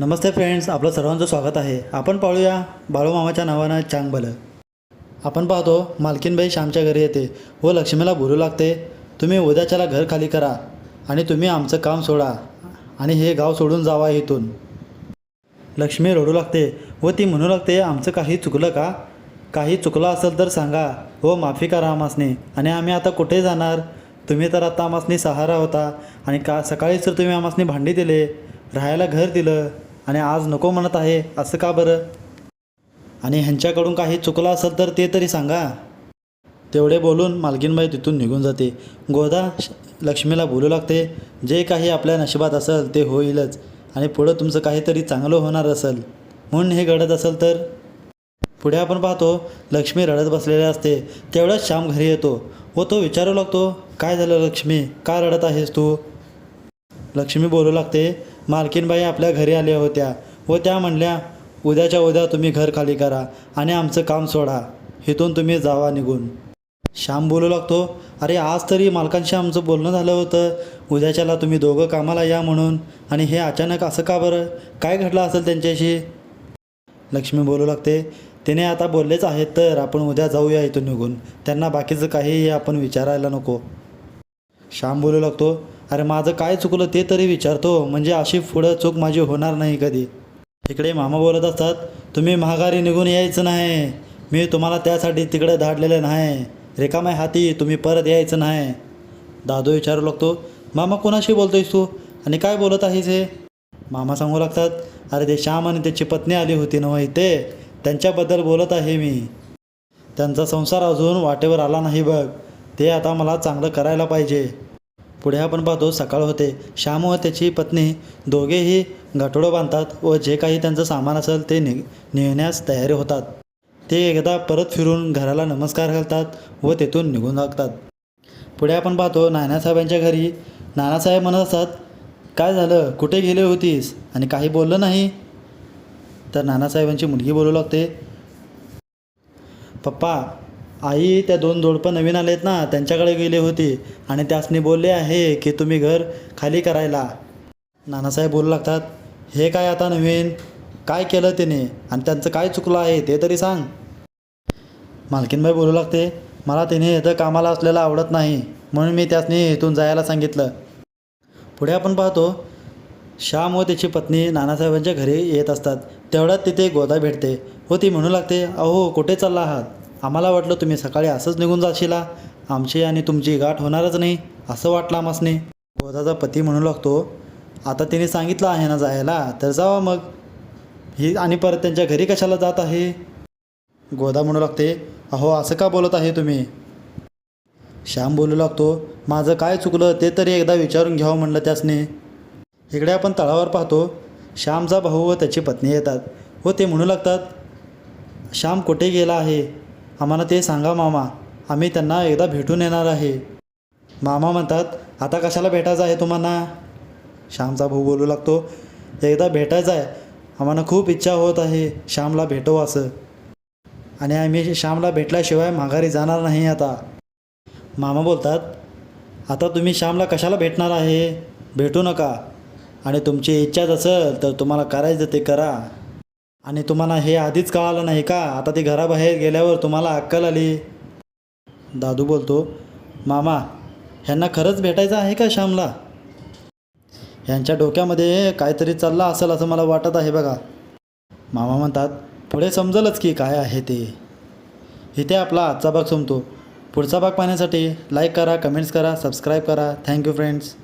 नमस्ते friends आपलं सर्वांचं स्वागत आहे. आपण पाहूया बाळूमामाच्या नावानं चांगबलं आपण पाहतो मालकीनबाई श्यामच्या घरी येते. व लक्ष्मीला बोलू लागते. तुम्ही उद्याच्याला घर खाली करा आणि तुम्ही आमचं काम सोडा आणि हे गाव सोडून जावा इथून. लक्ष्मी रडू लागते. व ती म्हणू लागते आमचं काही चुकलं का? काही चुकलं असेल तर सांगा. हो माफी करा आमासने. आणि आम्ही आता कुठे जाणार? तुम्ही तर आता आमासनी सहारा होता आणि का सकाळीच तर तुम्ही आमासनी भांडी दिले. राहायला घर दिलं. आणि आज नको म्हणत आहे असं का बरं? आणि ह्यांच्याकडून काही चुकलं असेल तर ते तरी सांगा. तेवढे बोलून मालकीनबाई तिथून निघून जाते. गोदा श- लक्ष्मीला बोलू लागते जे काही आपल्या नशिबात असेल ते होईलच आणि पुढं तुमचं काहीतरी चांगलं होणार असेल. म्हणून हे घडत असेल तर? पुढे आपण पाहतो लक्ष्मी रडत बसलेली असते. तेवढ्याच श्याम घरी येतो. व तो विचारू लागतो काय झालं लक्ष्मी? का रडत आहेस तू? लक्ष्मी बोलू लागते मालकीनबाई आपल्या घरी आल्या होत्या व त्या म्हणल्या उद्याच्या उद्या तुम्ही घर खाली करा आणि आमचं काम सोडा. इथून तुम्ही जावा निघून. श्याम बोलू लागतो अरे आज तरी मालकांशी आमचं बोलणं झालं होतं. उद्याच्याला तुम्ही दोघं कामाला या म्हणून. आणि हे अचानक असं का बरं? काय घडलं असेल त्यांच्याशी? लक्ष्मी बोलू लागते तिने आता बोललेच आहेत तर आपण उद्या जाऊया इथून निघून. त्यांना बाकीचं काहीही आपण विचारायला नको. श्याम बोलू लागतो अरे माझं काय चुकलं ते तरी विचारतो म्हणजे अशी पुढं चूक माझी होणार नाही कधी. इकडे मामा बोलत असतात तुम्ही महागारी निघून यायचं नाही. मी तुम्हाला त्यासाठी तिकडे धाडलेलं नाही. रिकाम्या हाती तुम्ही परत यायचं नाही. दादू विचारू लागतो मामा कोणाशी बोलतोयस तू? आणि काय बोलत आहेस हे? मामा सांगू लागतात अरे ते श्याम आणि त्याची पत्नी आली होती ना इथे. त्यांच्याबद्दल बोलत आहे मी. त्यांचा संसार अजून वाटेवर आला नाही बघ. ते आता मला चांगलं करायला पाहिजे. पुढे आपण पाहतो सकाळ होते श्याम व त्याची पत्नी दोघेही घाटोडं बांधतात व जे काही त्यांचं सामान असेल ते नि नेण्यास तयारी होतात. ते एकदा परत फिरून घराला नमस्कार घालतात व तेथून निघून लागतात. पुढे आपण पाहतो नानासाहेबांच्या घरी नानासाहेब म्हणत असतात काय झालं? कुठे गेले होतीस? आणि काही बोललं नाही? तर नानासाहेबांची मुलगी बोलू लागते पप्पा आई त्या दोन जोडपं नवीन आले आहेत ना त्यांच्याकडे गेली होती आणि त्यासनी बोलले आहे की तुम्ही घर खाली करायला. नानासाहेब बोलू लागतात हे काय आता नवीन? काय केलं त्याने आणि त्यांचं काय चुकलं आहे ते तरी सांग. मालकीनबाई बोलू लागते मला तिने इथं कामाला असलेलं आवडत नाही म्हणून मी त्यासनी इथून जायला सांगितलं. पुढे आपण पाहतो श्याम व त्याची पत्नी नानासाहेबांच्या घरी येत असतात. तेवढ्यात तिथे गोदा भेटते व ती म्हणू लागते अहो कुठे चालला आहात? आम्हाला वाटलं तुम्ही सकाळी असंच निघून जाशीला. आमची आणि तुमची गाठ होणारच नाही असं वाटलं आमासने गोदाचा पती म्हणू लागतो आता तिने सांगितलं आहे ना जायला तर जावा मग. ही आणि परत त्यांच्या घरी कशाला जात आहे? गोदा म्हणू लागते अहो असं का बोलत आहे तुम्ही? श्याम बोलू लागतो माझं काय चुकलं ते तरी एकदा विचारून घ्यावं म्हणलं त्यासने. इकडे आपण तळावर पाहतो श्यामचा भाऊ व त्याची पत्नी येतात व ते म्हणू लागतात श्याम कुठे गेला आहे? आम्हाला ते सांगा मामा. आम्ही त्यांना एकदा भेटून येणार आहे. मामा म्हणतात आता कशाला भेटायचं आहे तुम्हाला? श्यामचा भाऊ बोलू लागतो एकदा भेटायचं आहे. आम्हाला खूप इच्छा होत आहे श्यामला भेटू असं आणि आम्ही श्यामला भेटल्याशिवाय माघारी जाणार नाही आता. मामा बोलतात आता तुम्ही श्यामला कशाला भेटणार आहे? भेटू नका. आणि तुमची इच्छाच असेल तर तुम्हाला करायचं ते करा. आणि तुम्हाला हे आधीच कळालं नाही का? आता ती घराबाहेर गेल्यावर तुम्हाला अक्कल आली. दादू बोलतो मामा ह्यांना खरंच भेटायचं आहे का श्यामला? ह्यांच्या डोक्यामध्ये काहीतरी चाललं असेल असं मला वाटत आहे बघा. मामा म्हणतात पुढे समजलंच की काय आहे ते. इथे आपला आजचा भाग संपतो. पुढचा भाग पाहण्यासाठी लाईक करा कमेंट्स करा सबस्क्राईब करा. Thank you friends